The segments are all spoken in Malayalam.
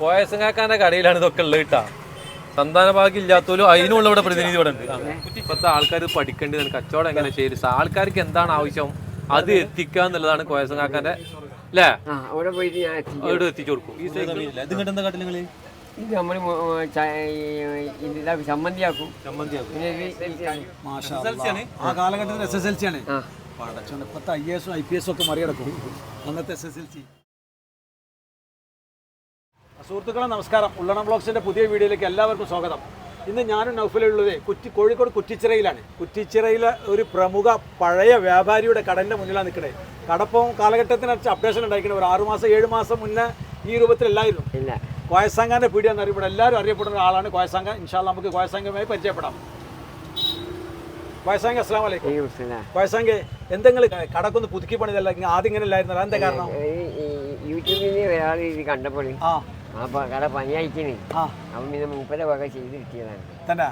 പോയസങ്ങാക്കാന്റെ കടയിലാണ് ഇതൊക്കെ ഉള്ളത് കേട്ടാ. സന്താന ഭാഗ്യം ഇല്ലാത്തോലും അതിനുള്ള ഇവിടെ പ്രതിനിധി ഇവിടെ ഉണ്ട്. ഇപ്പത്തെ ആൾക്കാർ പഠിക്കേണ്ടത് കച്ചവടം എങ്ങനെ ചെയ്തു? ആൾക്കാർക്ക് എന്താണ് ആവശ്യം? അത്. എത്തിക്കുക എന്നുള്ളതാണ് കോയസങ്ങാക്കാന്റെ അല്ലേ അവിടെ എത്തിച്ചു കൊടുക്കും. ഈ സൈക്കിൾ ഇത് നമ്മൾ ചമ്മന്തിയാക്കും. ആ കാലഘട്ടത്തിൽ എസ് എസ് എൽ സി ആണ് ഇപ്പത്തെ ഐ എസും ഐ പി എസും ഒക്കെ മറികടക്കും. അന്നത്തെ എസ് എസ് എൽ സി സുഹൃത്തുക്കളെ നമസ്കാരം. ഉള്ളണം ബ്ലോക്സിന്റെ പുതിയ വീഡിയോയിലേക്ക് എല്ലാവർക്കും സ്വാഗതം. ഇന്ന് ഞാനും നൗഫലുള്ളത് കുറ്റി കോഴിക്കോട് കുറ്റിച്ചിറയിലാണ്. കുറ്റിച്ചിറയിലെ ഒരു പ്രമുഖ പഴയ വ്യാപാരിയുടെ കടന്റെ മുന്നിലാണ് നിൽക്കുന്നത് കടപ്പം കാലഘട്ടത്തിനനുസരിച്ച് അപ്ഡേഷൻ ഉണ്ടായിരിക്കണം. ഒരു ആറു മാസം ഏഴ് മാസം മുന്നേ ഈ രൂപത്തിലല്ലായിരുന്നു. ഇല്ല. കോയസാങ്കാന്റെ പീടിയെന്ന് അറിയപ്പെടും എല്ലാവരും അറിയപ്പെടുന്ന ആളാണ് കോയസാങ്ക ഇൻഷാല്ല നമുക്ക് കോയസാങ്കമായി പരിചയപ്പെടാം. കോയസാങ്ക അസ്സാം വലൈക്കും കോയസാങ്കെ എന്തെങ്കിലും കടക്കൊന്ന് പുതുക്കി പണിതല്ല ആദ്യം ഇങ്ങനെ അല്ലായിരുന്നല്ലോ എന്താ കാരണം? യൂട്യൂബിൽ ഒരാൾ ഇത് കണ്ടപ്പോൾ ആ. കട പണിയായിക്കണേ അപ്പം പിന്നെ മൂപ്പരെ വക ചെയ്ത് കിട്ടിയതാണ്. തന്നെ.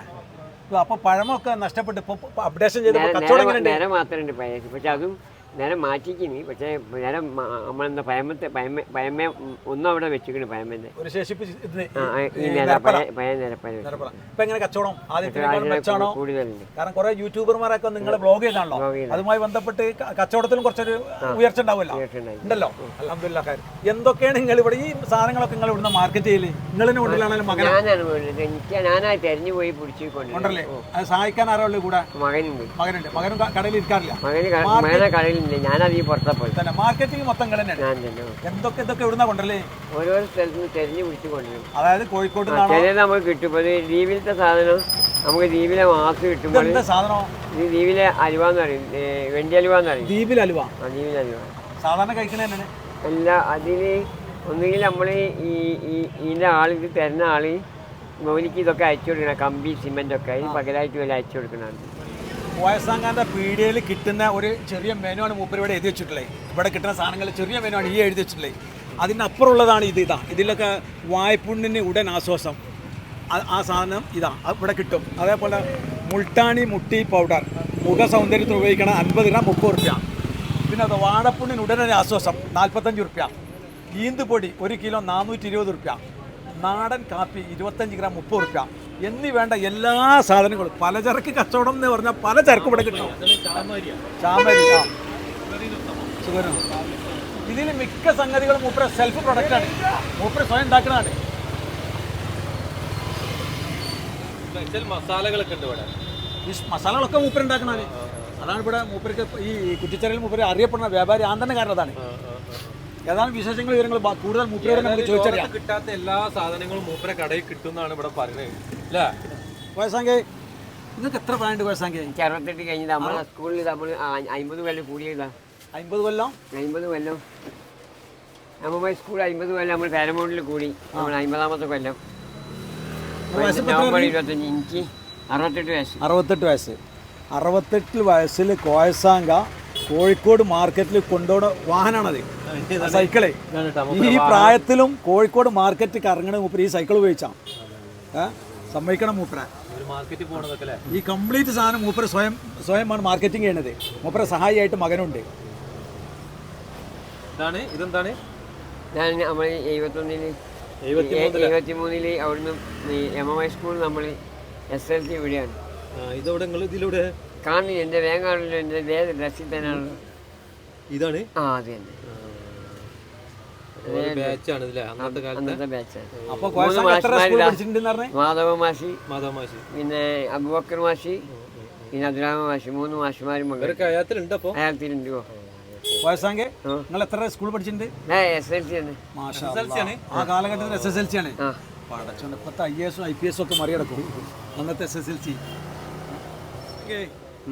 അപ്പൊ പഴമൊക്കെ നഷ്ടപ്പെട്ട് ഇപ്പൊ അപ്ഡേഷൻ ചെയ്ത് നേരെ- നേരെ പഴയ പക്ഷെ അതും നേരെ മാറ്റിക്കിനി പക്ഷേ നേരം നമ്മളെന്താ പയമത്തെ പയമ പഴമ ഒന്നും അവിടെ ആ ആ, ഈ നിര നിരപ്പഴ കൂടുതലുണ്ട്. കാരണം കുറെ യൂട്യൂബർമാരൊക്കെ നിങ്ങളെ ബ്ലോഗ് ചെയ്താണല്ലോ അതുമായി ബന്ധപ്പെട്ട് കച്ചവടത്തിലും കുറച്ചൊരു ഉയർച്ച ഉണ്ടാവുമല്ലോ. ഉണ്ടല്ലോ? അലഹമില്ല എന്തൊക്കെയാണ് നിങ്ങൾ ഇവിടെ ഈ സാധനങ്ങളൊക്കെ നിങ്ങൾ ഇവിടുന്ന് മാർക്കറ്റ് ചെയ്യൽ? നിങ്ങളിനെ കൊണ്ടിലാണെങ്കിലും മകൻ ഞാനായി തെരഞ്ഞു പോയി പിടിച്ചു അത് സഹായിക്കാൻ ആരാളുടെ കൂടെ? മകനുണ്ട്. മകനുണ്ട്. മകനും കടയിൽ ഇരിക്കാറില്ല മകന് ക- കടയിലുണ്ട് ഈ പുറത്തെ പോയി തന്നെ മാർക്കറ്റിംഗ് മൊത്തം തന്നെയാണ് ഞാൻ തന്നെ. എന്തൊക്കെ ഇതൊക്കെ ഇവിടുന്ന കൊണ്ടല്ലേ ഓരോരോ സ്ഥലത്ത് നിന്ന് തെരഞ്ഞു പിടിച്ച് കൊണ്ടുവരും. അതായത് കോഴിക്കോട് നിന്നാണോ? ചിലത് നമുക്ക് കിട്ടും. ദ്വീപിലത്തെ സാധനം നമുക്ക് ദ്വീപിലെ മാസ് കിട്ടുമ്പോൾ എന്താ സാധനം? ഇത് ദ്വീപിലെ അലുവ എന്ന് പറയും. ഏ, വെണ്ടി അലുവ എന്ന് പറയും. ദ്വീപിൽ അലുവ? ആ അലുവ. സാധാരണ കഴിക്കണ തന്നെയാണ് അല്ല അതിന് ഒന്നുകിൽ നമ്മൾ ഈ ഈ ഇതിന്റെ ആൾ ഇത് തരുന്ന ആൾ ഗോലിക്ക് ഇതൊക്കെ അയച്ചു കൊടുക്കണം. കമ്പി സിമെന്റ് ഒക്കെ. അതിന് പകരമായിട്ട് വല്ല അയച്ചു കൊടുക്കണതാണ്. പോയസാങ്കാന്റെ പീഡിയയിൽ കിട്ടുന്ന ഒരു ചെറിയ മെനു ആണ് മൂപ്പർ ഇവിടെ എഴുതി വെച്ചിട്ടുള്ളത്. ഇവിടെ കിട്ടുന്ന സാധനങ്ങൾ ചെറിയ മെനു ആണ് ഈ എഴുതി വെച്ചിട്ടുള്ളത്. അതിനപ്പുറമുള്ളതാണ് ഇത് ഇതാ. ഇതിലൊക്കെ വായ്പുണ്ണിന് ഉടൻ ആശ്വാസം. ആ- സാധനം ഇതാ ഇവിടെ കിട്ടും. അതേപോലെ മുൾട്ടാണി മുട്ടി പൗഡർ. മുഖ സൗന്ദര്യത്തിന് ഉപയോഗിക്കണ അൻപത് ഗ്രാം മുപ്പത് റുപ്യ പിന്നെ അത് വാടപ്പുണ്ണിന് ഉടനൊരു ആശ്വാസം നാൽപ്പത്തഞ്ച് റുപ്യ ഈന്തുപൊടി ഒരു കിലോ നാനൂറ്റി ഇരുപത് റുപ്യ നാടൻ കാപ്പി ഇരുപത്തഞ്ച് ഗ്രാം മുപ്പത് റുപ്യ എന്നീ വേണ്ട എല്ലാ സാധനങ്ങളും. പലചരക്ക് കച്ചവടം എന്ന് പറഞ്ഞാൽ പല ചരക്കും ഇവിടെ കിട്ടും. ചാമരി ഇതിൽ മിക്ക സംഗതികളും മൂപ്പര സെൽഫ് പ്രൊഡക്റ്റാണ് മൂപ്പര സ്വയം ഉണ്ടാക്കുന്നതാണ്. മസാലകളൊക്കെ ഉണ്ട് ഇവിടെ. ഈ മസാലകളൊക്കെ മൂപ്പര് ഉണ്ടാക്കണതാണ്. അതാണ് ഇവിടെ മൂപ്പർക്ക് ഈ കുറ്റിച്ചറിൽ മൂപ്പര് അറിയപ്പെടുന്ന വ്യാപാരി ആൻ തന്നെ കാരണം അതാണ്. ഏതാണ് വിശേഷങ്ങൾ വിവരങ്ങൾ? കൂടുതൽ മൂപ്പരോട് നമുക്ക് ചോദിച്ചറിയാം. കിട്ടാത്ത എല്ലാ സാധനങ്ങളും മൂപ്പര കടയിൽ കിട്ടും എന്നാണ് ഇവിടെ പറയുന്നത്. അല്ലേ വയസ്സാങ്കെ? നിങ്ങൾക്ക് എത്ര പ്രായമുണ്ട് വയസ്സാങ്കി? എനിക്ക് അറുപത്തെട്ട് കഴിഞ്ഞത് നമ്മളെ സ്കൂളിൽ നമ്മൾ അമ്പത് കൊല്ലം കൂടിയതാ. അമ്പത് കൊല്ലം? അമ്പത് കൊല്ലം. നമ്മൾ പോയി സ്കൂൾ അമ്പത് കൊല്ലം നമ്മൾ പാരമൗണ്ടിൽ കൂടി. നമ്മൾ അമ്പതാമത്തെ കൊല്ലം. വയസ്സ് ഇപ്പൊ നവംബർ ഇരുപത്തഞ്ച് എനിക്ക് അറുപത്തെട്ട് വയസ്സ്. അറുപത്തെട്ട് വയസ്സ്. അറുപത്തെട്ട് വയസ്സിൽ കോയസാങ്ക കോഴിക്കോട് മാർക്കറ്റിൽ കൊണ്ടുപോണ വാഹനമാണത് സൈക്കിളേ. ഈ പ്രായത്തിലും കോഴിക്കോട് മാർക്കറ്റ് കറങ്ങണ മൂപ്പര് ഈ സൈക്കിൾ ഉപയോഗിച്ചാണ് ഏ? സമ്മതിക്കണം മൂപ്പര. ഒരു മാർക്കറ്റിൽ പോണതൊക്കെ അല്ലേ? ഈ കംപ്ലീറ്റ് സാധനം മൂപ്പര സ്വയം സ്വയമാണ് മാർക്കറ്റിംഗ് ചെയ്യണത് മൂപ്പര സഹായിയായിട്ട് മകനുണ്ട്. ഇതാണ് ഇതെന്താണ്? ഞാൻ നമ്മൾ അവിടുന്ന് എം എം ഐ സ്കൂൾ നമ്മൾ എസ് എൽ സി ഇവിടെയാണ്. ഇതവിടെ നിങ്ങൾ ഇതിലൂടെ? കാണില്ല എന്റെ വേഗം കാണില്ല എന്റെ വേറെ ഡ്രസ്സിൽ തന്നെയാണ്. ഇതാണ്? ആ അത് തന്നെ. ബാച്ചാണ് അന്നത്തെ കാലത്ത്. പഠിച്ചിട്ടുണ്ടെന്ന് പറഞ്ഞേ? മാധവ മാഷി പിന്നെ അബുബക്കർ മാഷി പിന്നെ അബ്ദുലാമ മാഷി മൂന്ന് മാഷിമാരും മകൾ ഇവരൊക്കെ അയാത്തിലുണ്ട് അപ്പൊ? അയാളത്തിലുണ്ട് കോയസാങ്കെ ആ. നിങ്ങൾ എത്ര സ്കൂൾ പഠിച്ചിട്ടുണ്ട്? എസ് എൽ സി മാഷാ. ആ കാലഘട്ടത്തിൽ എസ് എസ് എൽ സി ആണ് പഠിച്ചോണ്ട് ഇപ്പത്തെ ഐ എസും ഐ പി എസും ഒക്കെ മറികടക്കും. അന്നത്തെ എസ് എസ് എൽ സി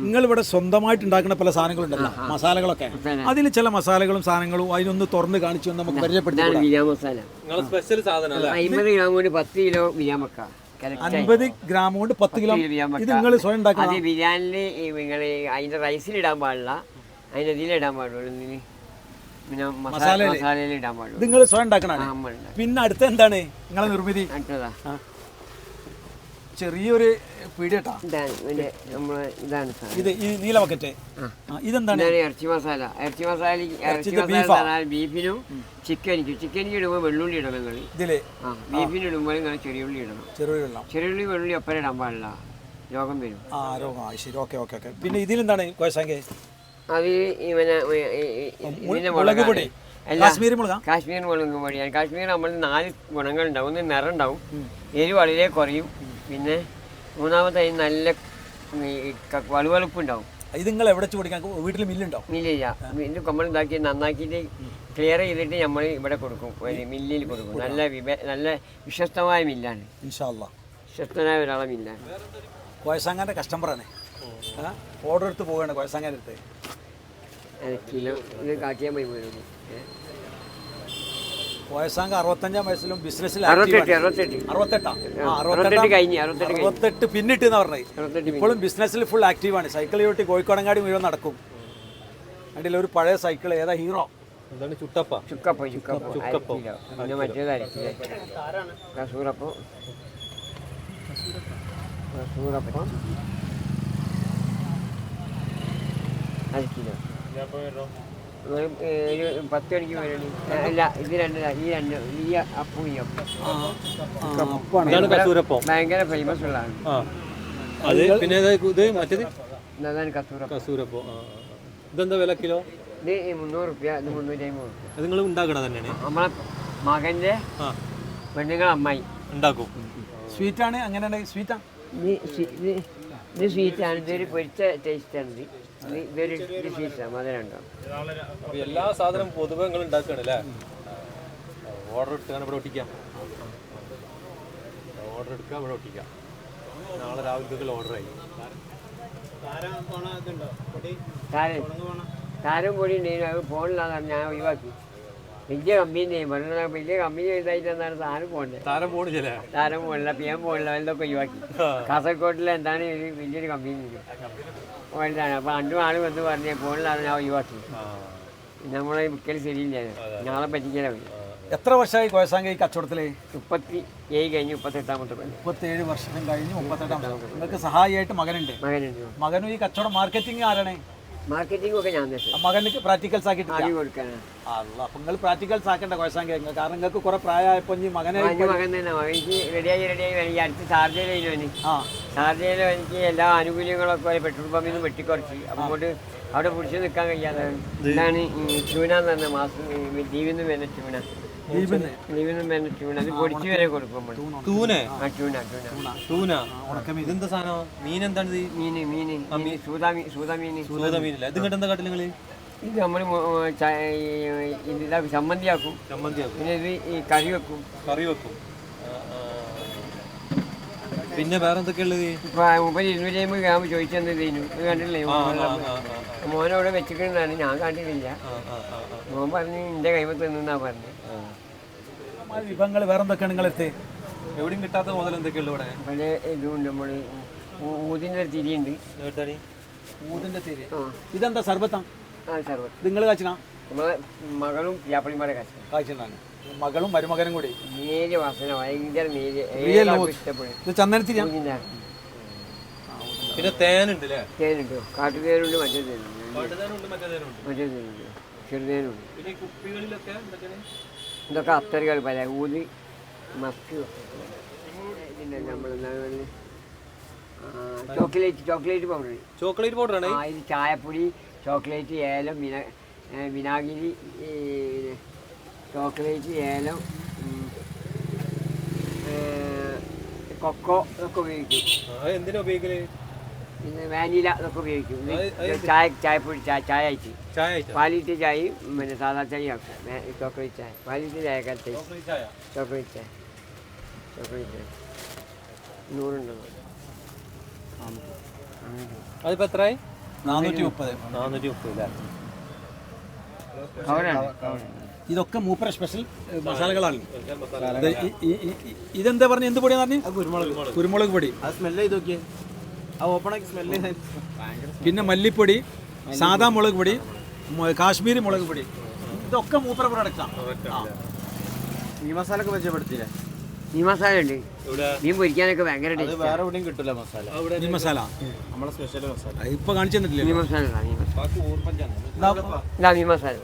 നിങ്ങൾ ഇവിടെ സ്വന്തമായിട്ട് ഉണ്ടാക്കുന്ന പല സാധനങ്ങളുണ്ടല്ലോ മസാലകളൊക്കെ. മസാല. അതിൽ ചില മസാലകളും സാധനങ്ങളും അതിനൊന്ന് തുറന്ന് കാണിച്ചു നമുക്ക് പരിചയപ്പെടുത്തി ഇതാണ് ബിരിയാണി മസാല. സ്പെഷ്യൽ സാധനം അമ്പത് ഗ്രാം കൊണ്ട് പത്ത് കിലോ ബിരിയാണി വെക്കാം. അൻപത് ഗ്രാം കൊണ്ട് പത്ത് കിലോ ഇത് നിങ്ങൾ സ്വയം ഉണ്ടാക്കുന്നത്? അത് ബിരിയാണിയിൽ നിങ്ങൾ അതിന്റെ റൈസിൽ ഇടാൻ പാടില്ല. അതിന്റെ ഇതിലിടാൻ ഇടാൻ പാടുള്ളൂ പിന്നെ മസാല മസാലയിൽ ഇടാൻ ഇത് പാടുള്ളൂ നിങ്ങൾ സ്വയം ഉണ്ടാക്കണാണ് ആ, നമ്മൾ ഉണ്ടാക്കും. പിന്നെ അടുത്ത എന്താണ്? നിങ്ങളെ നിർമ്മിതി? അടുത്തതാ. ചെറിയൊരു പീടിയട്ടാ നമ്മളെ ഇതാണ് ഇത് ഈ നീല ബക്കറ്റ്. ഇതെന്താണ്? ഇറച്ചി മസാല. ഇറച്ചി മസാല ഇറച്ചി മസാല ബീഫാ? പറഞ്ഞാൽ ബീഫിനും ചിക്കനിക്കും ചിക്കനിക്ക് ഇടുമ്പോൾ വെള്ളുള്ളി ഇടണം നിങ്ങൾ ഇതിൽ? ബീഫിന് ഇടുമ്പോൾ നിങ്ങൾ ചെറിയുള്ളി ഇടണം. ചെറിയ വെള്ളം ചെറിയുള്ളി വെള്ളുള്ളി ഒപ്പം ഇടാൻ പാടില്ല. രോഗം വരും. ആ രോഗം. ശരി. Okay okay okay. പിന്നെ ഇതിലെന്താണ് കോയസാങ്കെ അത് ഇവനെ ഇതിന്റെ മുളക് പൊടി. കാശ്മീരി മുളകാ? കാശ്മീർ മുളക് പൊടിയാണ് കാശ്മീർ നമ്മൾ നാല് ഗുണങ്ങളുണ്ടാവും. ഒന്ന് നിറം ഉണ്ടാവും എരി വളരെ കുറയും. പിന്നെ മൂന്നാമത്തെ അതിന് നല്ല വളുവളുപ്പുണ്ടാവും. ഇത് നിങ്ങൾ എവിടെ ചോദിക്കാൻ വീട്ടിൽ മില്ലുണ്ടോ? മില്ലില്ല. മില്ല് നമ്മൾ ഇതാക്കി നന്നാക്കിയിട്ട് ക്ലിയർ ചെയ്തിട്ട് നമ്മൾ ഇവിടെ കൊടുക്കും. മില്ലിൽ കൊടുക്കും. നല്ല നല്ല വിശ്വസ്തമായ മില്ലാണ്. വിശ്വസ്തനായ ഒരാളെ മില്ലാണ്. കോയസാങ്കാന്റെ കസ്റ്റമറാണ് ഓർഡർ എടുത്ത് പോവുകയാണ് കോയസാങ്കാന്റെ അടുത്ത്. കിലോ ഇത് കാട്ടിയാൽ മതി പോലും കോയസാങ്ക അറുപത്തഞ്ചാം വയസ്സിലും ബിസിനസ്സിൽ അറുപത്തെട്ട് പിന്നിട്ട്. എന്ന് പറഞ്ഞത് ഇപ്പോഴും ബിസിനസ്സിൽ ഫുൾ ആക്റ്റീവാണ് സൈക്കിൾ ചവിട്ടി കോഴിക്കോടങ്ങാടി മുഴുവൻ നടക്കും. അതിൽ ഒരു പഴയ സൈക്കിൾ ഏതാ ഹീറോ എന്താണ് ചുട്ടപ്പ? ചുക്കപ്പ ചുക്കപ്പം. പിന്നെ ഒരു, പത്ത് മണിക്ക് വരണി. അല്ല ഇത് രണ്ട് ഈ രണ്ട് ഈ അപ്പും ഈ ഭയങ്കര ഫേമസ് ഉള്ളതാണ്. ആ. അത് പിന്നെ ഇത് മറ്റേത്? കസൂരപ്പം. ഇതെന്താ വില കിലോ? ഇത് ഈ മുന്നൂറ് റുപ്യ ഇത് മുന്നൂറ്റി അമ്പത് റുപ്യ. അത് നിങ്ങൾ ഉണ്ടാക്കണ തന്നെയാണ്. നമ്മളെ മകന്റെ ആ. പെണ്ണുങ്ങൾ അമ്മായി. ഉണ്ടാക്കും. സ്വീറ്റാണ് അങ്ങനെയാണ് സ്വീറ്റാ. ഇത് സ്വീ- ഇത് ഇത് സ്വീറ്റാണ് ഇതൊരു പൊരിച്ച ടേസ്റ്റാണ് ഇത്. അപ്പൊ എല്ലാ സാധനവും പൊതുവെ നിങ്ങൾ ഉണ്ടാക്കുകയാണ് അല്ലേ? ഓർഡർ എടുക്കാൻ ഇവിടെ ഒട്ടിക്കാം. ഓർഡർ എടുക്കാം ഇവിടെ ഒട്ടിക്കാം. നാളെ രാവിലത്തേക്ക് ഓർഡർ ആയി. താരം പൊടി ഉണ്ടെങ്കിൽ അത് ഞാൻ ഒഴിവാക്കി. വലിയ കമ്പനി പറഞ്ഞ വലിയ കമ്പനി എഴുതായിട്ട് എന്താണ് സാധനം പോകണ്ടേ? താരം പോണില്ല താരം പോണില്ല പി എം പോണില്ല ഇതൊക്കെ ഒഴിവാക്കി. കാസർഗോഡിൽ എന്താണ് വലിയൊരു കമ്പനി പോയിട്ടാണ്. അപ്പോൾ അഞ്ചു ആളും എന്ന് പറഞ്ഞ ഫോണിലാണ് ഞാൻ ഒഴിവാക്കി. നമ്മളെ വിൽക്കൽ ഞങ്ങളെ പറ്റിക്കാൻ പറ്റിക്കല എത്ര വർഷമായി കോയസാങ്ക ഈ കച്ചവടത്തിൽ മുപ്പത്തി ഏഴ് കഴിഞ്ഞ് മുപ്പത്തെട്ടാമത്തെ മുപ്പത്തേഴ് വർഷം കഴിഞ്ഞ് മുപ്പത്തെട്ടാം വർഷം. നിങ്ങൾക്ക് സഹായിയായിട്ട് മകനുണ്ട്. മകനുണ്ട്. മകനും ഈ കച്ചവടം മാർക്കറ്റിംഗ് ആരാണ്? മാർക്കറ്റിംഗ് ഒക്കെ ഞാൻ തന്നെ. മകന് പ്രാക്ടിക്കൽസ് ആക്കി കൊടുക്കാനാണ്. അല്ല അപ്പൊ നിങ്ങൾ പ്രാക്ടിക്കൽസ് ആക്കേണ്ട കോയസാങ്ക കാരണം നിങ്ങൾക്ക് കുറെ പ്രായമായപ്പോ ഇനി മകനെ മകൻ തന്നെ. മകൻ റെഡിയായി റെഡിയായി അടുത്ത് ചാർജ് അവന്. ആ. ഷാർജയിൽ എനിക്ക് എല്ലാ ആനുകൂല്യങ്ങളൊക്കെ ഒരു പെട്രോൾ പമ്പിൽ നിന്ന് വെട്ടിക്കുറച്ച്. അതുകൊണ്ട് അങ്ങോട്ട് അവിടെ പിടിച്ചു നിൽക്കാൻ കഴിയാതെ ഇതാണ് ചൂന എന്ന് പറഞ്ഞ മാസം ദ്വീപിൽ നിന്ന് വരുന്ന ചൂന. ഇതെന്താ സാധനം? മീൻ എന്താണ് മീന് മീന് ഇത് കാട്ടിൽ ഇത് നമ്മൾ ഇതാക്കും ചമ്മന്തിയാക്കും. പിന്നെ ഇത് ഈ കറി വെക്കും. കറി വെക്കും. പിന്നെ വേറെ എന്തൊക്കെയുള്ളത് മുപ്പത് ഇരുന്നൂറ്റി അമ്പത് ഗ്രാം ചോദിച്ചെന്ന് ഇതിനു. ഇത് കണ്ടില്ലേ മോനവിടെ വെച്ചിട്ടുണ്ടാണ് ഞാൻ കണ്ടിട്ടില്ല. മോൻ പറഞ്ഞു എന്റെ കൈമത്ത് നിന്നാ പറഞ്ഞു. വിഭവങ്ങൾ വേറെ എന്തൊക്കെയാണ് നിങ്ങളെടുത്ത് എവിടെയും കിട്ടാത്ത മുതൽ എന്തൊക്കെയുള്ളു ഇവിടെ? പല ഇതുണ്ട് നമ്മൾ ഊതിന്റെ ഒരു തിരിയുണ്ട് ഊതിന്റെ തിരി. ഇതെന്താ സർബത്താ ആ സർവത്ത് നിങ്ങൾ കാച്ചണ നമ്മളെ മകളും വ്യാപളിമാരെ കാച്ചണം കാച്ചിനാണ്. മകളും മരുമകനും കൂടി. നീര്. വാസന ഭയങ്കര. ഇഷ്ടപ്പെടും. ഇത് പിന്നെ തേനുണ്ട് അല്ലേ തേനുണ്ട്. കാട്ടുതേനുണ്ട് മറ്റേ തേനുണ്ട്. മറ്റേ തേനുണ്ട്. മറ്റേ തേനുണ്ട്. ചെറുതേനുണ്ട്. പിന്നെ കുപ്പികളിലൊക്കെ ഇതൊക്കെ അത്തറുകൾ പല. ഊതി മസ്ക്. പിന്നെ നമ്മൾ chocolate chocolate powder. Chocolate powder ആണ്? ആ ഇത് ചായപ്പൊടി ചോക്ലേറ്റ് ഏലം വിന വിനാഗിരി ഈ ചോക്ലേറ്റ് ഏലം കൊക്കോ ഇതൊക്കെ ഉപയോഗിക്കും. എന്തിനാ ഉപയോഗിക്കൽ? പിന്നെ വാനില ഇതൊക്കെ ഉപയോഗിക്കും. ചായ ചായപ്പൊടി ചായ ചായ ആയിട്ട്? പാലിട്ട് ചായയും പിന്നെ സാധാ ചായ ആക്കും. ചോക്ലേറ്റ് ചായ. പാലിട്ട് ചായ കാലത്തെ. ചോക്ലേറ്റ് ചായ? ചോക്ലേറ്റ് ചായ. നൂറുണ്ടോ. അതിപ്പോ എത്രയായി നാനൂറ്റി മുപ്പത്. നാനൂറ്റി മുപ്പത് കവറാണ്. ഇതൊക്കെ മൂപ്പര സ്പെഷ്യൽ മസാലകളാണ്. ഇതെന്താ പറഞ്ഞു എന്ത് പൊടിയാന്ന് പറഞ്ഞു? കുരുമുളക്. കുരുമുളക്. പൊടി. പിന്നെ മല്ലിപ്പൊടി സാധാ മുളക് പൊടി കാശ്മീരി മുളക് പൊടി. ഇതൊക്കെ മൂപ്പര പ്രൊഡക്റ്റാണ് ഈ മസാല ഒക്കെ പരിചയപ്പെടുത്തിയില്ലേ മീൻ മസാല ഉണ്ട്. മീൻ പൊരിക്കാനൊക്കെ ഭയങ്കര വേറെ എവിടെയും കിട്ടില്ല മസാല. മീൻ മസാല. നമ്മളെ സ്പെഷ്യൽ മസാല. ഇപ്പൊ കാണിച്ചു തന്നിട്ടില്ല മീൻ മസാല മീൻ മസാല.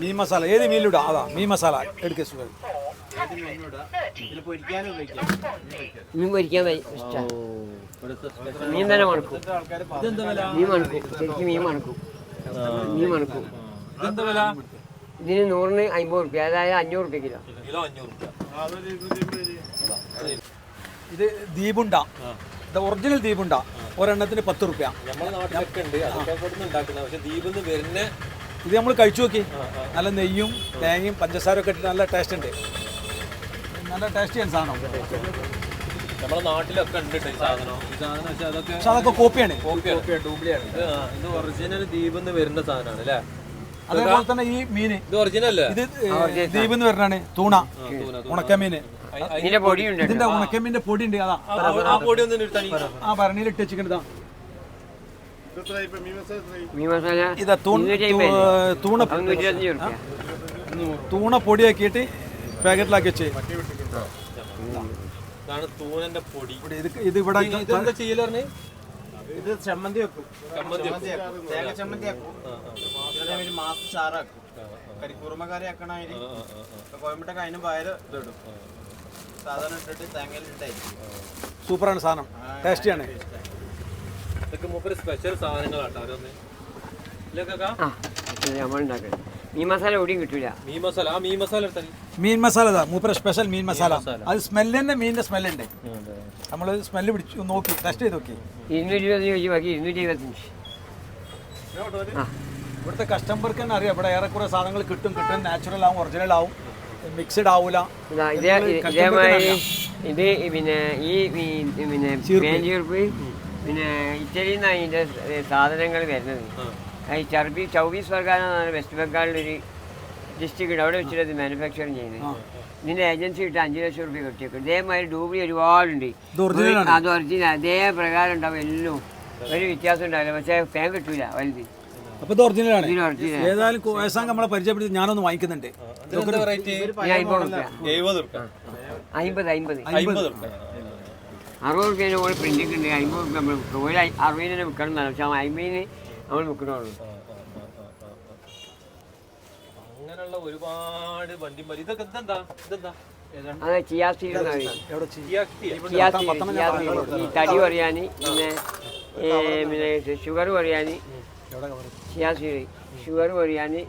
മീൻ മസാല. ഏത് മീനിലൂടെ? അതാ മീൻ മസാല. എടുക്കുക സുഖം മീൻ പൊരിക്കാൻ മീൻ തന്നെ മണക്കും. ആൾക്കാർ മീൻ മണക്കും. ശരിക്കും മീൻ മണക്കും. മീൻ മണക്കും. ഇതിന് നൂറിന് അമ്പത് റുപ്യ അതായത് അഞ്ഞൂറ് റുപ്യ കിലോ. കിലോ അഞ്ഞൂറ് ഇത് ദീപുണ്ട. ഇത് ഒറിജിനൽ ദീപുണ്ട. ഒരെണ്ണത്തിന് പത്ത് റുപ്യ. നമ്മളെ നാട്ടിലൊക്കെ ഉണ്ട്. അതൊക്കെ ഉണ്ടാക്കുന്നത് പക്ഷെ ദ്വീപിൽ നിന്ന് വരുന്ന ഇത് നമ്മൾ കഴിച്ചു നോക്കി. നല്ല നെയ്യും തേങ്ങയും പഞ്ചസാര ഒക്കെ ഇട്ട് നല്ല ടേസ്റ്റ് ഉണ്ട്. നല്ല ടേസ്റ്റ് ചെയ്യാൻ സാധനം. നമ്മുടെ നാട്ടിലൊക്കെ ഉണ്ട് ട്ടോ ഈ സാധനം. ഈ സാധനം പക്ഷെ അതൊക്കെ പക്ഷെ അതൊക്കെ കോപ്പിയാണ്. ഇത് ആ, ഇത് ഒറിജിനൽ ദ്വീപ് എന്ന് വരുന്ന സാധനമാണ് അല്ലേ അതേപോലെ തന്നെ ഈ മീന്. ഇത് ഒറിജിനൽ അല്ലേ? ഇത് ദ്വീപ് എന്ന് പറഞ്ഞാണ് തൂണ. ഉണക്കമീന്. ഇതിന്റെ ഉണക്കമീന്റെ പൊടി ഉണ്ട് അതാ. ആ, പൊടി ഒന്ന് ആ ഭരണിയിൽ ഇട്ട് വെച്ചിട്ടുണ്ട് മീൻ ഇതാ തൂണ തൂണ പൊടിയാക്കിയിട്ട് പാക്കറ്റിലാക്കി വെച്ച് തൂണന്റെ പൊടി ഇത് ഇവിടെ ഇത് ചമ്മന്തി വെക്കും തേങ്ങ ചമ്മന്തി ആക്കും മാസം ചാറാക്കും കരിക്കുറുമ കറി ആക്കണ അതിന് കോയമ്പട്ടൊക്കെ അതിന് പയറ് ഇതിടും സാധാരണ ഇട്ടിട്ട് തേങ്ങയിൽ ഇട്ടായിരിക്കും സൂപ്പറാണ് സാധനം ടേസ്റ്റിയാണ് ഇതൊക്കെ മൂപ്പര് സ്പെഷ്യൽ സാധനങ്ങളാട്ടോ അവരൊന്ന് ഇല്ലേ കാക്കാ? ആ ഇത് നമ്മൾ ഉണ്ടാക്കണം മീൻ മസാല എവിടെയും കിട്ടില്ല മീൻ മസാല ആ മീൻ മസാല എടുത്താൽ മീൻ മസാല ഇതാ മൂപ്പര സ്പെഷ്യൽ മീൻ മസാല. അത് സ്മെല്ല് തന്നെ മീനിന്റെ സ്മെല്ലുണ്ട് നമ്മൾ സ്മെല്ല് പിടിച്ചു നോക്കി ടെസ്റ്റ് ചെയ്ത് നോക്കി. ഇരുന്നൂറ്റി ഇരുപത്തഞ്ച് ചോദിച്ചു ബാക്കി ഇരുന്നൂറ്റി ഇരുപത്തഞ്ച് ആ. ഇവിടുത്തെ കസ്റ്റമർക്ക് തന്നെ അറിയാം ഇവിടെ ഏറെക്കുറെ സാധനങ്ങൾ കിട്ടും കിട്ടും നാച്ചുറൽ ആവും ഒറിജിനൽ ആവും മിക്സഡ് ആവൂല. ഇതാ ഇതേ ഇതേമാതിരി ഇത് പിന്നെ ഈ മീൻ- പിന്നെ പിന്നെ ഇറ്റലിയിൽ നിന്നാണ് ഇതിന്റെ സാധനങ്ങൾ വരുന്നത്. ഈ ചർബി ചൗബീസ് ബർഗാന എന്നാണ് വെസ്റ്റ് ബംഗാളിലൊരു ഡിസ്ട്രിക്റ്റ് അവിടെ വെച്ചിട്ട് ഇത് മാനുഫാക്ചറിങ് ചെയ്യുന്നത്. ഇതിന്റെ ഏജൻസി ഇട്ട് അഞ്ച് ലക്ഷം റുപ്യ കിട്ടിയേക്കും ഇതേമാതിരി ഡൂബ്ലി ഒരുപാടുണ്ട്. അത് ഒറിജിനൽ അതേ പ്രകാരം ഉണ്ടാവും എല്ലാം. ഒരു വ്യത്യാസം ഉണ്ടാവില്ല. പക്ഷേ ഫാൻ കിട്ടൂല വലുത്. അപ്പൊ ഇത് ഒറിജിനൽ ആണ്. ഏതായാലും കോയസാങ് നമ്മളെ പരിചയപ്പെടുത്തി ഞാനൊന്ന് വാങ്ങിക്കുന്നുണ്ട്. അമ്പത് അമ്പത് അറുപത് റുപ്യേനെ പോലെ പ്രിന്റിങ് ഉണ്ട്. അമ്പത് റുപ്യ നമ്മൾ വിൽക്കും ഒരു അറുപതിനെ വിൽക്കണം എന്നാണ് പക്ഷെ അമ്പതിന് നമ്മൾ വിൽക്കണുള്ളൂ അങ്ങനെയുള്ള ഒരുപാട് വണ്ടി മതി ഇതൊക്കെ ഇതെന്താ? ഇതെന്താ? അത് ചിയാസീഡ് എന്നാണ് പറയും. എവിടെ ചെയ്യും ചിയാക്കിയ ചിയാസീഡ് ചിയാസീഡ് ഈ തടി പറയാന് പിന്നെ പിന്നെ ഷുഗർ പറയാന്. ചിയാസീഡ് ഷുഗർ പറയാന്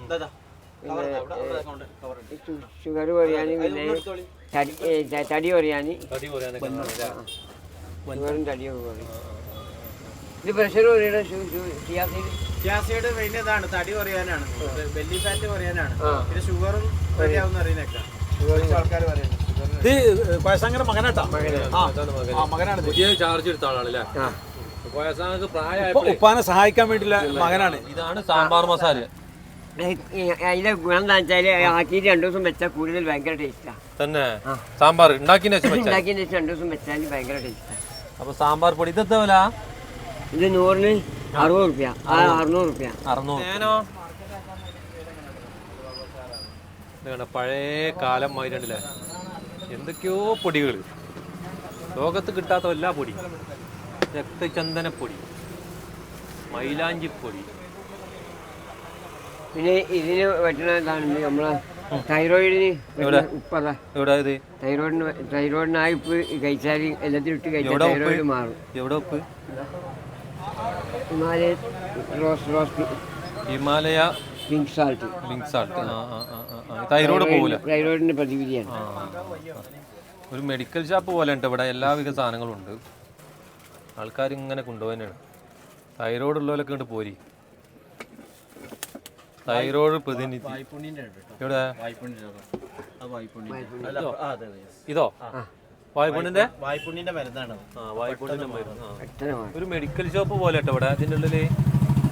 പിന്നെ ഷുഗർ പറയാന് പിന്നെ തടി ഏ, കുറയും ഇത് പ്രഷർ കുറയുടെ ചിയാസീഡ് ഗ്യാസിയുടെ ഇതാണ് തടി കുറയാനാണ്. Belly fat കുറയാനാണ്. ആ. പിന്നെ ഷുഗറും കുറയാവുന്ന അറിയുന്നേക്കാം കുറച്ച് ആൾക്കാർ പറയുന്നത് ഇത് മകനാട്ടാ? മകനാണ്. പുതിയ ചാർജ് എടുത്ത ആളാണല്ലേ ഉപ്പാനെ സഹായിക്കാൻ വേണ്ടിയുള്ള മകനാണ്. ഇതാണ് സാമ്പാർ മസാല. അതിന്റെ ഗുണം എന്താ വെച്ചാൽ ആക്കിയിട്ട് രണ്ടു ദിവസം വെച്ചാൽ കൂടുതൽ ഭയങ്കര ടേസ്റ്റാ തന്നെ. സാമ്പാർ. ഉണ്ടാക്കിയ ശേഷം രണ്ടു ദിവസം വെച്ചാൽ ഭയങ്കര ടേസ്റ്റാണ് അപ്പൊ സാമ്പാർ പൊടി. ഇതെന്താ വില? ഇത് നൂറിന് അറുപത് റുപ്യ. ആ അറുന്നൂറ്. റുപ്യ. അറുന്നൂറ്. ഞാനോ? ഇതാണ് പഴയ കാലം മാതിരണ്ടല്ലേ എന്തൊക്കെയോ പൊടികൾ ലോകത്ത് കിട്ടാത്ത എല്ലാ പൊടി. രക്തചന്ദനപ്പൊടി. മൈലാഞ്ചിപ്പൊടി. പിന്നെ ഇതിന് പറ്റുന്ന നമ്മളെ തൈറോയിഡിന്? ഉപ്പതാ. എവിടെ ഇത്? തൈറോയിഡിന് തൈറോയിഡിനായി ഉപ്പ് കഴിച്ചാൽ എല്ലാത്തിനും ഇട്ട് കഴിച്ചാൽ തൈറോയിഡ് മാറും. എവിടെ ഉപ്പ്? Himalaya rose rose Himalaya pink salt. Pink salt. Thyroid ആ ആ ആ, ആ. തൈറോയ്ഡ് പോകൂല തൈറോയിഡിന്റെ പ്രതിവിധിയാണ്. ഒരു മെഡിക്കൽ ഷോപ്പ് പോലെ ഉണ്ട് ഇവിടെ. എല്ലാവിധ സാധനങ്ങളും ഉണ്ട്. ആൾക്കാർ ഇങ്ങനെ കൊണ്ടുപോകാനാണ് തൈറോയിഡ് ഉള്ളവരൊക്കെ ഇങ്ങോട്ട് പോരി. തൈറോയ്ഡ് പ്രതിനിധി. എവിടെ? അത് അതെ അതെ. ഇതോ? വായ്പുണ്ണിന്റെ? വായ്പുണ്ണിന്റെ മരുന്നാണ് ആ വായ്പുണ്ണിന്റെ മരുന്ന്. ഒരു മെഡിക്കൽ ഷോപ്പ് പോലെ കേട്ടോ ഇവിടെ. അതിന്റെ ഉള്ളിൽ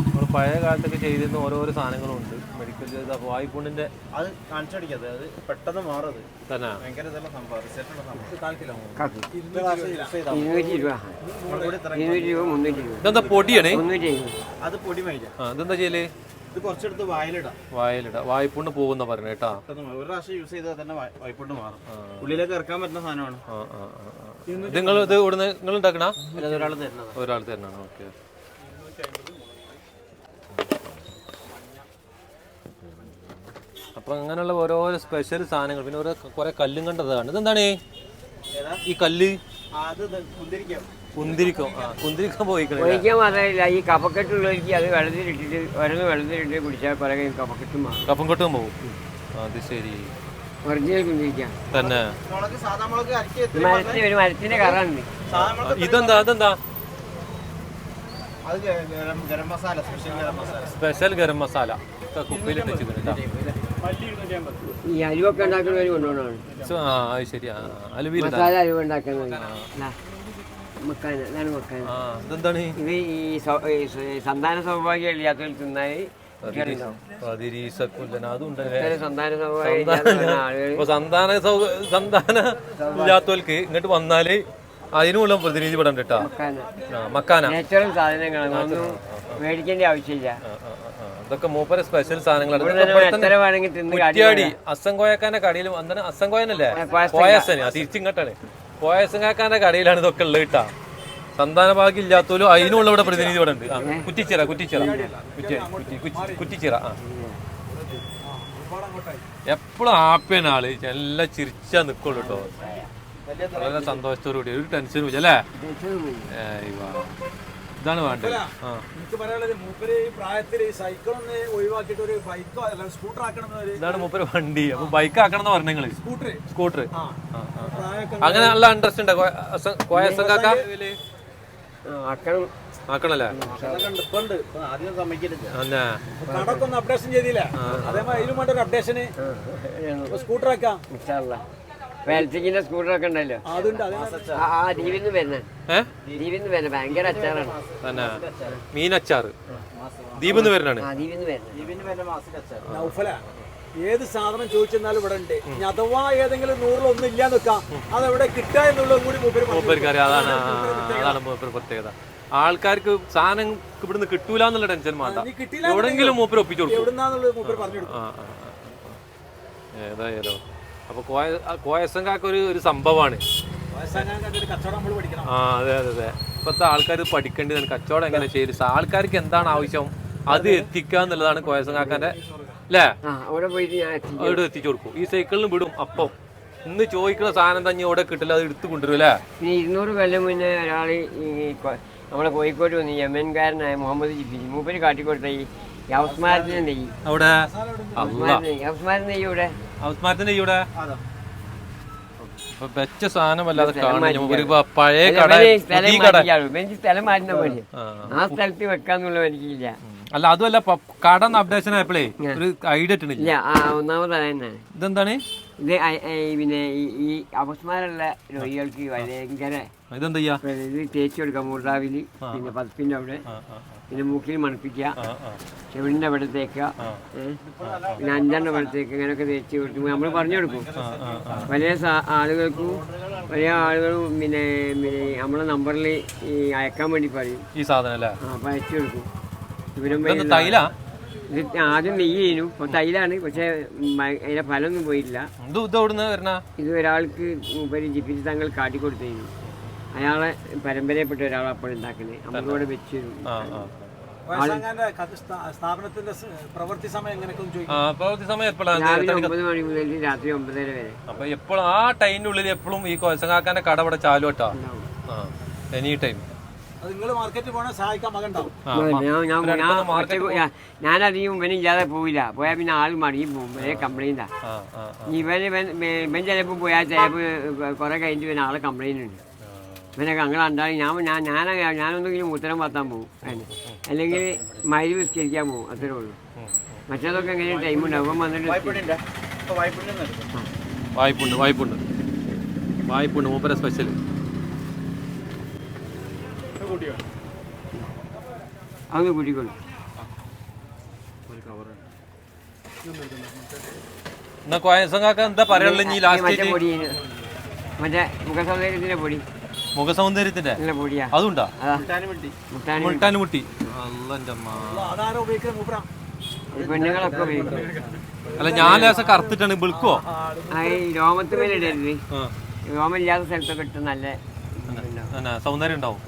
നമ്മൾ പഴയ കാലത്തൊക്കെ ചെയ്തിരുന്ന ഓരോരോ സാധനങ്ങളും ഉണ്ട് മെഡിക്കൽ വായ്പുണ്ണിന്റെ അത് കാണിച്ചടിക്കാതെ അത് പെട്ടെന്ന് മാറത് തന്നെ. ഭയങ്കര ഇതെന്താ പൊടിയാണ്? അത് പൊടി മേടിക്കാം ആ ഇതെന്താ ചെയ്യൽ? ഇത് കുറച്ചെടുത്ത് വായിലിടാം. വായിലിട. വായ്പുണ്ണ് പോകുന്ന പറഞ്ഞു കേട്ടാ. ഒരു പ്രാവശ്യം യൂസ് ചെയ്താൽ തന്നെ വായ്പുണ്ട് മാറും. ഉള്ളിലേക്ക് ഇറക്കാൻ പറ്റുന്ന സാധനമാണ്. ഇത് നിങ്ങൾ ഇത് ഇവിടുന്ന് നിങ്ങൾ ഉണ്ടാക്കണ? ഒരാൾ തരുന്നത്. ഒരാൾ ഓക്കെ. അപ്പൊ അങ്ങനെയുള്ള ഓരോരോ സ്പെഷ്യൽ സാധനങ്ങൾ. പിന്നെ ഓരോ കുറെ കല്ലും കണ്ടതാണ്. ഇതെന്താണ്? ഈ കല്ല്? അത് കുന്തിരിക്കാം കുന്തിരിക്കം. ആ കുന്തിരിക്കം പോയിക്കണേ ഒഴിക്കാൻ മാത്രമല്ല ഈ കഫക്കെട്ടുള്ളവർക്ക് അത് വെള്ളത്തിലിട്ടിട്ട് ഓരോന്ന് വെള്ളത്തിലിട്ട് കുടിച്ചാൽ കഫക്കെട്ടും മാറും. കപ്പം കൊട്ടും പോകും അത് ശരി. ഒറിജിനൽ കുഞ്ഞിരിക്കാം തന്നെ. മുളക് സാധാ മുളക് അരക്കി എത്തി മരത്തിന് ഒരു മരത്തിന്റെ കറ ഉണ്ട് സാധാ മുളക് ഇതെന്താ അതെന്താ ഗരം ഗരം മസാല സ്പെഷ്യൽ ഗരം മസാല. സ്പെഷ്യൽ ഗരം മസാല. കുപ്പിയിലിട്ട് വെച്ചിട്ടുണ്ട് ഈ അലുവൊക്കെ ഉണ്ടാക്കുന്നവര് കൊണ്ടുപോകണമാണ് ആ അത് അലുവിയിലിടാ മസാല അലുവ ഉണ്ടാക്കുന്നത് മക്കാന അതാണ് മക്കാന. ആ ഇതെന്താണ്? ഇത് ഈ സന്താന സൗഭാഗ്യം ഇല്ലാത്തവർ സന്താന സന്താന ഇല്ലാത്തവർക്ക് ഇങ്ങോട്ട് വന്നാൽ അതിനുള്ള പ്രതിനിധി പടം കേട്ടാ. മക്കാന. നാച്ചുറൽ സാധനങ്ങളാണ്. മേടിക്കേണ്ട ആവശ്യമില്ല. ഇതൊക്കെ മൂപ്പര സ്പെഷ്യൽ സാധനങ്ങളാണ്. കുറ്റിയാടി അസംകോയക്കാന്റെ കടയിൽ എന്താണ്? അസംകോയനല്ലേ? തിരിച്ചിങ്ങോട്ടാണ് പോയസങ്കാക്കാന്റെ കടയിലാണ് ഇതൊക്കെ ഉള്ളത് കേട്ടാ. സന്താന ഭാഗ്യം ഇല്ലാത്തോലും അതിനുള്ള ഇവിടെ പ്രതിനിധി ഇവിടെ ഉണ്ട്. കുറ്റിച്ചിറ കുറ്റിച്ചിറ. കുറ്റി കുറ്റി- കുറ്റി- കുറ്റിച്ചിറ ആ. എപ്പോഴും ഹാപ്പിയാണ് ആൾ. എല്ലാം ചിരിച്ചാ നിക്കുള്ളൂ കേട്ടോ. വളരെ സന്തോഷത്തോടു കൂടി ഒരു ടെൻഷനും ഇല്ല അല്ലേ. ഇതാണ് വേണ്ടത്. ആ. എനിക്ക് പറയാനുള്ളത് മൂപ്പര് ഈ പ്രായത്തിൽ ഒന്ന് ഒഴിവാക്കിയിട്ട് ഒരു ബൈക്കോ അല്ല സ്കൂട്ടർ ആക്കണം ഇതാണ് മൂപ്പര് വണ്ടി. അപ്പൊ ബൈക്ക് ആക്കണം എന്ന് പറഞ്ഞു നിങ്ങൾ? സ്കൂട്ടർ സ്കൂട്ടർ ആ. അങ്ങനെ നല്ല ഇൻട്രസ്റ്റ് ഉണ്ട്? കോയസങ്കാക്ക ആക്കണം ആക്കണല്ലേ? അപ്ഡേഷൻ ചെയ്തില്ല. അതേമാതിരി അപ്ഡേഷന് സ്കൂട്ടർ ആക്കാം. വെൽസിക്കിന്റെ സ്കൂട്ടറൊക്കെ ഉണ്ടല്ലോ. ആ ആ ദ്വീപിന്ന് വരുന്ന. ഏ? ദ്വീപിന്ന് വരുന്ന ഭയങ്കര അച്ചാറാണ്. തന്നെ. മീനച്ചാറ് ദീപെന്ന് വരുന്നാണ്. ആ ദ്വീപിന്ന് വരുന്ന. ഇതിന് വില മാസം അച്ചാർ നൗഫല ഏത് സാധനം ചോദിച്ചെന്നാലും ഇവിടെ ഉണ്ട്. ഇനി അഥവാ ഏതെങ്കിലും നൂറിലൊന്നും ഇല്ലാന്ന് വെക്കാം അതെവിടെ കിട്ടുക എന്നുള്ളതും കൂടി മൂപ്പര് അതാണ് അതാണ് മൂപ്പർ പ്രത്യേകത. ആൾക്കാർക്ക് സാധനം ഇവിടുന്ന് കിട്ടൂല എന്നുള്ള ടെൻഷൻ വേണ്ട. എവിടെങ്കിലും മൂപ്പർ ഒപ്പിച്ചു കൊടുക്കും. മൂപ്പര്. ഏതായാലോ അപ്പൊ കോയ കോയസങ്കാക്ക ഒരു ഒരു സംഭവമാണ് ആ അതെ അതെ അതെ. ഇപ്പത്തെ ആൾക്കാർ പഠിക്കേണ്ടത് കച്ചവടം എങ്ങനെ ചെയ്ത് ആൾക്കാർക്ക് എന്താണ് ആവശ്യം? അത് എത്തിക്കുക എന്നുള്ളതാണ് കോയസങ്കാക്കാന്റെ അല്ലേ ആ അവിടെ എത്തിച്ചു കൊടുക്കും. ഈ സൈക്കിളിന് വിടും അപ്പം. ഇന്ന് ചോദിക്കുന്ന സാധനം തന്നെ ഇവിടെ കിട്ടില്ല അത് എടുത്തു കൊണ്ടുവരും അല്ലേ പിന്നെ ഇരുന്നൂറ് കൊല്ലം മുന്നേ ഒരാൾ നമ്മളെ കോഴിക്കോട് വന്ന് യമൻകാരനായ മുഹമ്മദ് ജിബി മൂപ്പര് കാട്ടിക്കൊടുത്ത ഈ അവിടെ? യവസ്മാരൻ നെയ്യ് ഇവിടെ. വെച്ച സാധനം അല്ലാതെ കാണുന്നു ഒരു പഴയ കട. സ്ഥലം മാറ്റുന്ന പോലെ ആ. ആ സ്ഥലത്ത് വെക്കാന്നുള്ള എനിക്കില്ല. അല്ല അതുമല്ല കടന്ന് കട അപ്ഡേഷൻ ആയപ്പോഴേ ഒരു ഐഡിയ അതന്നെ ഇതെന്താണ്? ഇത് പിന്നെ ഈ- അപസ്മാരുള്ള രോഗികൾക്ക് ഭയങ്കര ഇതെന്താ ഇത് തേച്ച് കൊടുക്കാം മൂർദാവിൽ പിന്നെ പതിപ്പിന്റെ അവിടെ പിന്നെ മൂക്കിൽ മണപ്പിക്കുക. ചെവിടിന്റെ. അവിടെ തേക്കുക പിന്നെ അഞ്ചെണ്ണം അവിടെ തേക്കുക ഇങ്ങനെയൊക്കെ തേച്ച് കൊടുക്കുമ്പോൾ നമ്മൾ പറഞ്ഞു കൊടുക്കും. വലിയ ആളുകൾക്കും വലിയ ആളുകളും പിന്നെ പിന്നെ നമ്മളെ നമ്പറിൽ ഈ അയക്കാൻ വേണ്ടി പറയും. ഈ സാധനം അല്ലേ? അപ്പം അയച്ചു കൊടുക്കും. ഇവരും തൈല? ഇത് ആദ്യം നെയ്യ് ചെയ്യുന്നു ഇപ്പൊ തൈലാണ് പക്ഷെ അതിന്റെ ഫലമൊന്നും പോയില്ല ഇത് ഒരാൾക്ക് ഉപരി ജിപ്പിച്ച് തങ്ങൾ കാട്ടിക്കൊടുത്തു അയാളെ പരമ്പരയപ്പെട്ട ഒരാൾ അപ്പോൾ ഉണ്ടാക്കുന്നത് അമ്മയോട് വെച്ചു സ്ഥാപനത്തിന്റെ പ്രവൃത്തി സമയം രാവിലെ ഒമ്പത് മണി മുതൽ രാത്രി ഒമ്പതര വരെ. അപ്പൊ എപ്പോഴും ആ ടൈമിനുള്ളിൽ ഉള്ളിൽ എപ്പോഴും ഈ കൊസങ്ങാക്കാന്റെ കട ഇവിടെ ചാലു കേട്ടോ. ആ എനി ടൈം അത് നിങ്ങൾ മാർക്കറ്റിൽ പോകണേ സഹായിക്കാൻ മകൻ ഉണ്ടാവും. ഞാൻ- ഞാൻ- ഞാൻ ഒറ്റയ്ക്ക് ഞാൻ- ഞാനധികം ഇവനില്ലാതെ പോവില്ല. പോയാൽ പിന്നെ ആൾ മടങ്ങി പോകും. വലിയ കംപ്ലൈന്റാ ആ ആ. ആ. ഇവൻ ചിലപ്പോൾ പോയാൽ ചിലപ്പോൾ കുറെ കഴിഞ്ഞിട്ട് ഇവൻ ആളെ കംപ്ലൈന്റ് ഉണ്ട്. ഇവനൊക്കെ അങ്ങനെ ഉണ്ടായി ഞാൻ ഞാൻ ഞാൻ ഞാനൊന്നെങ്കിലും ഉത്തരം പത്താൻ പോകും അല്ലെങ്കിൽ മരി വിസ്കരിക്കാൻ പോകും അത്രേ ഉള്ളൂ. മറ്റേതൊക്കെ എങ്ങനെ ടൈം ഉണ്ടാവും വന്നിട്ട് വായ്പുണ്ട് വായ്പുണ്ട്. വായ്പുണ്ട് മൂപ്പര സ്പെഷ്യൽ അതൊന്ന് പിടിക്കണം എന്നാ കോയസങ്ങാക്ക എന്താ പറയാനുള്ളത് ഇനി മറ്റേ ലാസ്റ്റ് പൊടി മറ്റേ മുഖസൗന്ദര്യത്തിന്റെ പൊടി. മുഖസൗന്ദര്യത്തിന്റെ? നല്ല പൊടിയാ. അതുണ്ടാ? മുട്ടി അല്ല പെണ്ണുങ്ങളൊക്കെ ഞാൻ കറുത്തിട്ടാണ്. ഈ രോമത്ത് മേലെ ഇടരുത് രോമില്ലാത്ത സ്ഥലത്തൊക്കെ ഇട്ട് നല്ല സൗന്ദര്യം ഉണ്ടാവും.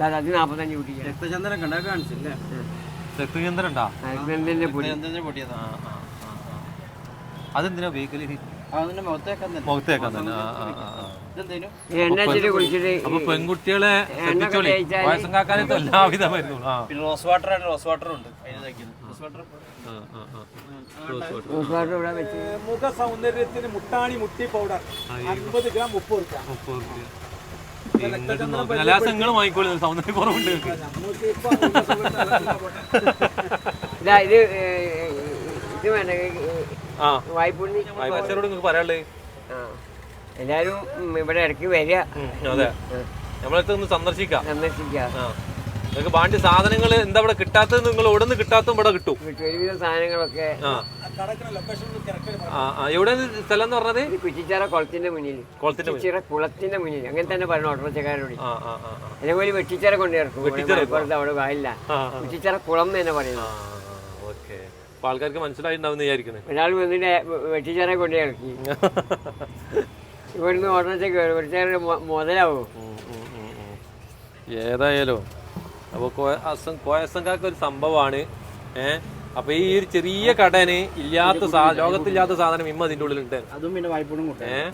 നാൽപ്പത്തഞ്ച് രക്തചന്ദ്രൻ കണ്ടാ കാണിച്ചില്ലേ? രക്തചന്ദ്രൻ ഉണ്ടാ പൊടി. അതെന്തിനാ ഉപയോഗിക്കൽ? അപ്പൊ പെൺകുട്ടികളെ വയസ്സം കാക്കാനത്ത് എല്ലാവിധ റോസ് വാട്ടർ? ആണ് റോസ് വാട്ടർ. ഉണ്ട് മുഖ സൗന്ദര്യത്തിന് മുട്ടാണി മുട്ടി പൗഡർ. അൻപത് ഗ്രാം ഉപ്പ് റുപ്യ. മുപ്പത് റുപ്യ. വാങ്ങിക്കോളൂ. സൗന്ദര്യം കുറവുണ്ട് ഇതാ വേണ്ട. വായ്പുണ്ണി. നിങ്ങൾക്ക് പറയാനുള്ളത് എല്ലാവരും ഇവിടെ ഇടയ്ക്ക് വരിക. സന്ദർശിക്കാം ഒന്ന് സന്ദർശിക്കാം. നിങ്ങൾക്ക് ബാണ്ടി സാധനങ്ങൾ എന്താ ഇവിടെ കിട്ടാത്തത്? നിങ്ങൾ ഇവിടെ നിന്ന് കിട്ടാത്തതും ഇവിടെ കിട്ടും. സാധനങ്ങളൊക്കെ ആ. ആ എവിടെ സ്ഥലം എന്ന് പറഞ്ഞത്? കുച്ചിച്ചാറ കുറ്റിച്ചിറ കുളത്തിന്റെ മുന്നിൽ കുളത്തിന്റെ മുന്നിൽ. കുറ്റിച്ചിറ കുളത്തിന്റെ മുന്നിൽ അങ്ങനെ തന്നെ പറഞ്ഞു ഓട്ടോറിച്ചക്കാരോട് ആ ആ ആ ആ. അതേപോലെ വെട്ടിച്ചിറ കൊണ്ട് വെട്ടിച്ചിറ മലപ്പുറത്ത് അവിടെ വായില്ല. ആ, കുറ്റിച്ചിറ കുളം എന്ന് തന്നെ ആ പറയുന്നത് ഓക്കെ. അപ്പൊ ആൾക്കാർക്ക് മനസ്സിലായിട്ടുണ്ടാവും വിചാരിക്കുന്നത് ഒരാൾ വന്നിട്ട് വെട്ടിച്ചിറ കൊണ്ടു ഇറക്കി ഇവിടുന്ന് ഓട്ടോറിച്ച വെട്ടിച്ചിറ മുതലാവോ. ഏതായാലും അപ്പോൾ കോയസങ്കാക്ക് ഒരു സംഭവമാണ് ഏഹ് അപ്പൊ ഈ ഒരു ചെറിയ കടന് ഇല്ലാത്ത ലോകത്തില്ലാത്ത സാധനം ഇമ്മ അതിന്റെ ഉള്ളിലുണ്ട്. അതും പിന്നെ വായ്പൂടും ഏഹ്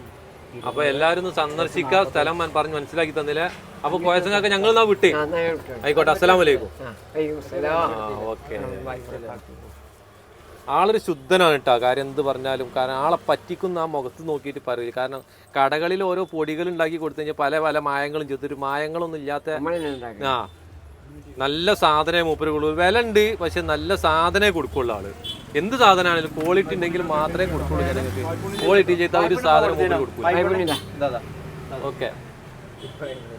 അപ്പൊ എല്ലാരും ഒന്ന് സന്ദർശിക്കുക സ്ഥലം പറഞ്ഞ് മനസ്സിലാക്കി തന്നില്ല? അപ്പൊ കോയസങ്കാക്ക് ഞങ്ങൾ എന്നാ വിട്ടേ. ആയിക്കോട്ടെ അസ്സലാം വലൈക്കും സലാം. ആ ഓക്കെ. ആളൊരു ശുദ്ധനാണ് കേട്ടോ കാര്യം എന്ത് പറഞ്ഞാലും കാരണം ആളെ പറ്റിക്കുന്ന ആ മുഖത്ത് നോക്കിയിട്ട് പറയില്ല കാരണം കടകളിൽ ഓരോ പൊടികൾ ഉണ്ടാക്കി കൊടുത്തു കഴിഞ്ഞാൽ പല പല മായങ്ങളും ചെയ്തിട്ട് മായങ്ങളൊന്നും ഇല്ലാത്ത. ആ നല്ല സാധനമേ മൂപ്പര് കൊടുക്കൂ വില ഉണ്ട് പക്ഷെ നല്ല സാധനമേ കൊടുക്കുള്ളൂ ആൾ. എന്ത് സാധനമാണെങ്കിലും ക്വാളിറ്റി ഉണ്ടെങ്കിൽ മാത്രമേ കൊടുക്കുള്ളൂ ജനങ്ങൾക്ക്. ക്വാളിറ്റി ചെയ്ത ഒരു സാധനം മൂപ്പര് കൊടുക്കൂ. ഓക്കെ